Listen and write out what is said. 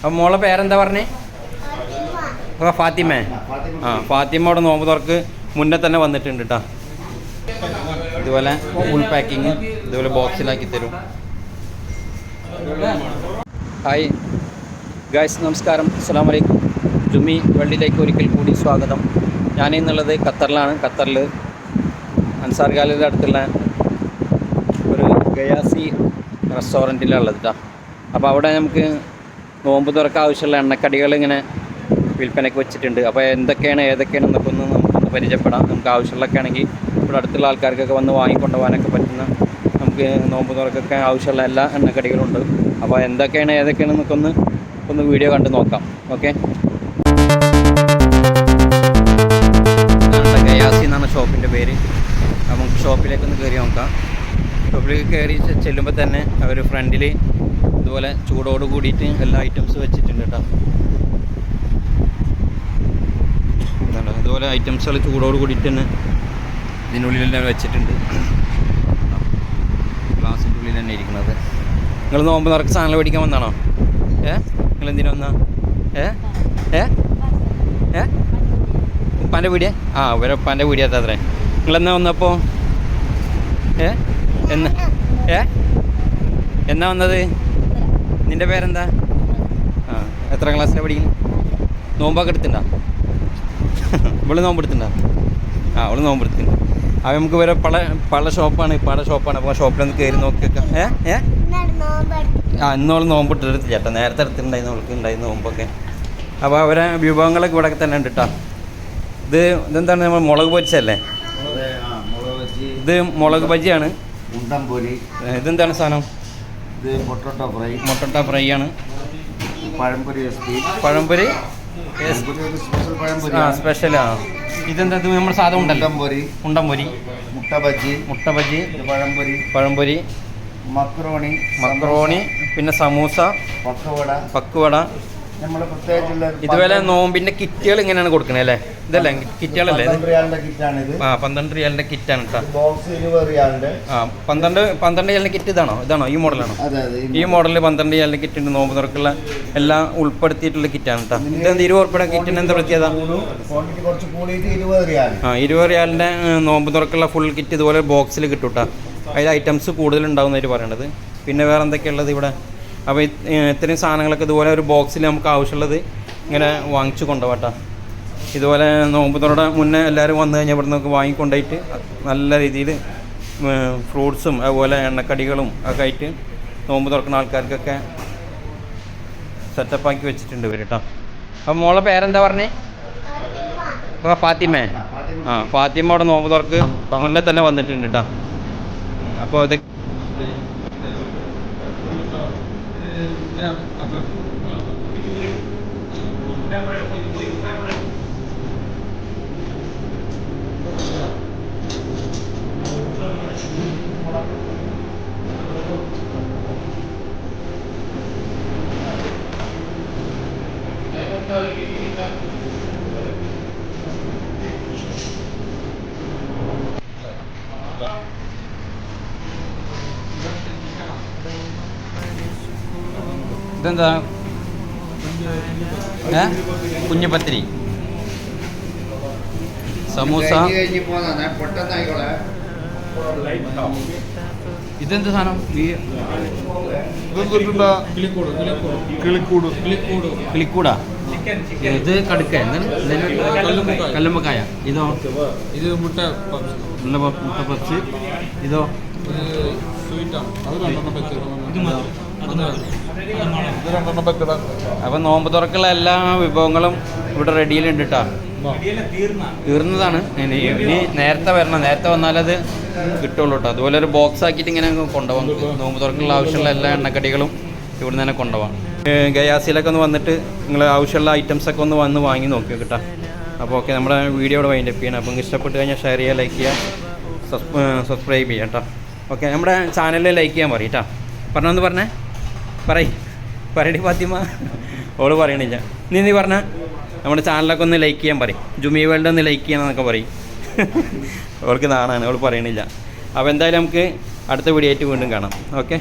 അപ്പം മോളെ പേരെന്താ പറഞ്ഞേ? അപ്പോൾ ഫാത്തിമ. ആ ഫാത്തിമയുടെ നോമ്പ് തുറക്ക് മുന്നേ തന്നെ വന്നിട്ടുണ്ട് കേട്ടോ ഇതുപോലെ ഫുൾ പാക്കിങ് ഇതുപോലെ ബോക്സിലാക്കി തരും. ഹായ് ഗായ്സ് നമസ്കാരം. അസ്സാം വലൈക്കും ജുമി വെള്ളിലേക്ക് ഒരിക്കൽ കൂടി സ്വാഗതം. ഞാൻ ഞാനിന്നുള്ളത് ഖത്തറിലാണ്. ഖത്തറിൽ അൻസാർ ഗാലറിയുടെ അടുത്തുള്ള ഒരു ഗയാസി റെസ്റ്റോറന്റിലുള്ളത് കേട്ടോ അപ്പോൾ അവിടെ നമുക്ക് നോമ്പ് തുറക്കാൻ ആവശ്യമുള്ള എണ്ണക്കടികൾ ഇങ്ങനെ വിൽപ്പനയ്ക്ക് വെച്ചിട്ടുണ്ട്. അപ്പോൾ എന്തൊക്കെയാണ് ഏതൊക്കെയാണ് എന്നൊക്കെ ഒന്ന് നമുക്കൊന്ന് പരിചയപ്പെടാം. നമുക്ക് ആവശ്യമുള്ളതൊക്കെ ആണെങ്കിൽ ഇവിടെ അടുത്തുള്ള ആൾക്കാർക്കൊക്കെ വന്ന് വാങ്ങിക്കൊണ്ട് പോകാനൊക്കെ പറ്റുന്ന നമുക്ക് നോമ്പ് തുറക്കൊക്കെ ആവശ്യമുള്ള എല്ലാ എണ്ണക്കടികളുണ്ട്. അപ്പോൾ എന്തൊക്കെയാണ് ഏതൊക്കെയാണ് എന്നൊക്കെ ഒന്ന് ഒന്ന് വീഡിയോ കണ്ട് നോക്കാം. ഓക്കെ? ഗയാസി എന്നാണ് ഷോപ്പിന്റെ പേര്. നമുക്ക് ഷോപ്പിലേക്ക് ഒന്ന് കയറി നോക്കാം. ഷോപ്പിലേക്ക് കയറി ചെല്ലുമ്പോൾ തന്നെ അവർ ഫ്രണ്ടിൽ ഇതുപോലെ ചൂടോട് കൂടിയിട്ട് എല്ലാ ഐറ്റംസ് വെച്ചിട്ടുണ്ട് കേട്ടോ അതുപോലെ ഐറ്റംസ് ഐറ്റംസുകൾ ചൂടോട് കൂടിയിട്ട് തന്നെ ഇതിനുള്ളിലെല്ലാം വെച്ചിട്ടുണ്ട്. ഗ്ലാസിന്റെ ഉള്ളിൽ തന്നെ ഇരിക്കുന്നത്. നിങ്ങൾ നോമ്പ് നിറക്ക് സാധനങ്ങൾ മേടിക്കാൻ വന്നാണോ? ഏ? നിങ്ങൾ എന്തിനാ വന്നാ? ഏ? ഏ? ഏ? ഉപ്പാന്റെ വീടിയാ ആ ഇവരെ ഉപ്പാന്റെ വീടിയാത്ത അത്രേ. നിങ്ങളെന്നാ വന്നപ്പോൾ ഏ? എന്നാ? ഏ? എന്നാ വന്നത്? നിന്റെ പേരെന്താ? ആ എത്ര ക്ലാസ്സിലാണ് പഠിക്കുന്നത് നോമ്പൊക്കെ എടുത്തിട്ടുണ്ടോ? ഇവൾ നോമ്പ് എടുത്തിട്ടുണ്ടോ ആ അവൾ നോമ്പ് എടുത്തിട്ടുണ്ട് അപ്പോൾ നമുക്ക് വരെ പല പല ഷോപ്പാണ് പല ഷോപ്പാണ്. അപ്പോൾ ഷോപ്പിലൊന്ന് കയറി നോക്കിയൊക്കെ. ഏ? ഏ? ആ ഇന്നോൾ നോമ്പ് ഇട്ടെടുത്ത് ചേട്ടാ. നേരത്തെ എടുത്തിട്ടുണ്ടായിരുന്നു അവൾക്ക് ഉണ്ടായിരുന്നു നോമ്പൊക്കെ. അപ്പോൾ അവരെ വിഭവങ്ങളൊക്കെ ഇവിടെ തന്നെ ഉണ്ട് കേട്ടോ ഇത് ഇതെന്താണ്? നമ്മൾ മുളക് പൊരിച്ചല്ലേ അതെ, ആ, മുളക് ബജി, ഇത് മുളക് ബജിയാണ്. ഇതെന്താണ് സാധനം? ഇത് മൊട്ടോട്ട ഫ്രൈ. മുട്ടട്ട ഫ്രൈ ആണ്. പഴംപൊരി പഴംപൊരി? സ്പെഷ്യൽ സ്പെഷ്യൽ ഇതെന്താ നമ്മൾ നമ്മുടെ സാധനം ഉണ്ടല്ലോ? ഉണ്ടംപൊരി ഉണ്ടംപൊരി മുട്ട ബജി മുട്ട ബജി പഴംപൊരി. പഴംപൊരി. മക്രോണി. മക്രോണി പിന്നെ സമൂസ. പക്കവട പക്കുവട നമ്മൾ പ്രത്യേകിച്ചുള്ള ഇതുപോലെ നോമ്പിന്റെ കിറ്റുകൾ ഇങ്ങനെയാണ് കൊടുക്കുന്നത് അല്ലേ? ഇതല്ലേ കിറ്റുകളല്ലേ ആ പന്ത്രണ്ട് റിയാലിന്റെ കിറ്റാണ് കേട്ടോ റിയാലിന്റെ. ആ പന്ത്രണ്ട് പന്ത്രണ്ട് റിയാലിന്റെ കിറ്റ് ഇതാണോ? ഇതാണോ ഈ മോഡലാണോ? ഈ മോഡലിൽ പന്ത്രണ്ട് റിയാലിന്റെ കിറ്റ് ഉണ്ട് നോമ്പ് തുറക്കുള്ള എല്ലാം ഉൾപ്പെടുത്തിയിട്ടുള്ള കിറ്റാണ് കേട്ടോ ഇതെന്ത് ഇരുപത് ഉൾപ്പെടെ കിറ്റിന് എന്താ പ്രത്യേകത? ആ ഇരുപത് റിയാലിന്റെ നോമ്പ് തുറക്കുള്ള ഫുൾ കിറ്റ് ഇതുപോലെ ബോക്സിൽ കിട്ടും കേട്ടോ അതിൽ ഐറ്റംസ് കൂടുതലുണ്ടാവുന്നതായിട്ട് പറയണത്. പിന്നെ വേറെ എന്തൊക്കെയുള്ളത് ഇവിടെ? അപ്പോൾ ഇത്- ഇത്രയും സാധനങ്ങളൊക്കെ ഇതുപോലെ ഒരു ബോക്സിൽ നമുക്ക് ആവശ്യമുള്ളത് ഇങ്ങനെ വാങ്ങിച്ചു കൊണ്ടുപോകട്ടോ ഇതുപോലെ നോമ്പ് തുറയുടെ മുന്നേ എല്ലാവരും വന്നു കഴിഞ്ഞാൽ ഇവിടെ നിന്നൊക്കെ വാങ്ങിക്കൊണ്ടായിട്ട് നല്ല രീതിയിൽ ഫ്രൂട്ട്സും അതുപോലെ എണ്ണക്കടികളും ഒക്കെ ആയിട്ട് നോമ്പ് തുറക്കുന്ന ആൾക്കാർക്കൊക്കെ സെറ്റപ്പാക്കി വെച്ചിട്ടുണ്ട് ഇവർ കേട്ടോ അപ്പം മോളെ പേരെന്താ പറഞ്ഞേ? ഇപ്പോൾ ഫാത്തിമ. ആ ഫാത്തിമ അവിടെ നോമ്പ് തുറക്ക്. പകലിനെ തന്നെ വന്നിട്ടുണ്ട് കേട്ടോ അപ്പോൾ ഇത് have ഇതെന്താ? ഏ? കുഞ്ഞുപത്തിരി. സമൂസ. ഇതെന്ത് സാധനം? ഈ കിളിക്കൂടാ ഇത് കടുക്ക. കല്ലുമ്പക്കായ കല്ലുമ്മക്കായ. ഇതോ? ഇത് മുട്ട നല്ല മുട്ട പപ്സ്. ഇതോ? സ്വീറ്റാണ്. അത് രണ്ടെണ്ണം വെച്ചിടാം അപ്പം നോമ്പ് തുറക്കുള്ള എല്ലാ വിഭവങ്ങളും ഇവിടെ റെഡിയിലുണ്ട് കേട്ടോ തീർന്നതാണ്. ഇനി നേരത്തെ വരണം. നേരത്തെ വന്നാലത് കിട്ടുള്ളൂ കേട്ടോ അതുപോലെ ഒരു ബോക്സ് ആക്കിയിട്ട് ഇങ്ങനെ കൊണ്ടുപോകാം. നോമ്പ് തുറക്കുള്ള ആവശ്യമുള്ള എല്ലാ എണ്ണക്കടികളും ഇവിടെ നിന്ന് തന്നെ കൊണ്ടുപോകാം. ഗയാസിലൊക്കെ ഒന്ന് വന്നിട്ട് നിങ്ങൾ ആവശ്യമുള്ള ഐറ്റംസ് ഒക്കെ ഒന്ന് വന്ന് വാങ്ങി നോക്കി കേട്ടോ അപ്പോൾ ഓക്കെ നമ്മുടെ വീഡിയോ ഇവിടെ വൈൻഡപ്പ് ചെയ്യണം. അപ്പം ഇഷ്ടപ്പെട്ട് കഴിഞ്ഞാൽ ഷെയർ ചെയ്യുക ലൈക്ക് ചെയ്യുക സബ്സ്ക്രൈബ് ചെയ്യാം കേട്ടോ ഓക്കെ നമ്മുടെ ചാനലിൽ ലൈക്ക് ചെയ്യാൻ പറയും കേട്ടോ പറഞ്ഞൊന്ന് പറഞ്ഞേ. പറയ്. പറയടി ഫാത്തിമ. ഓൾ പറയണില്ല. നീ നീ പറഞ്ഞ? നമ്മുടെ ചാനലൊക്കെ ഒന്ന് ലൈക്ക് ചെയ്യാൻ പറയും. ജുമി വേൾഡ് ഒന്ന് ലൈക്ക് ചെയ്യണമെന്നൊക്കെ പറയും. അവൾക്ക് നാണാണ്. അവൾ പറയണില്ല. അപ്പോൾ എന്തായാലും നമുക്ക് അടുത്ത വീഡിയോ ആയിട്ട് വീണ്ടും കാണാം. ഓക്കെ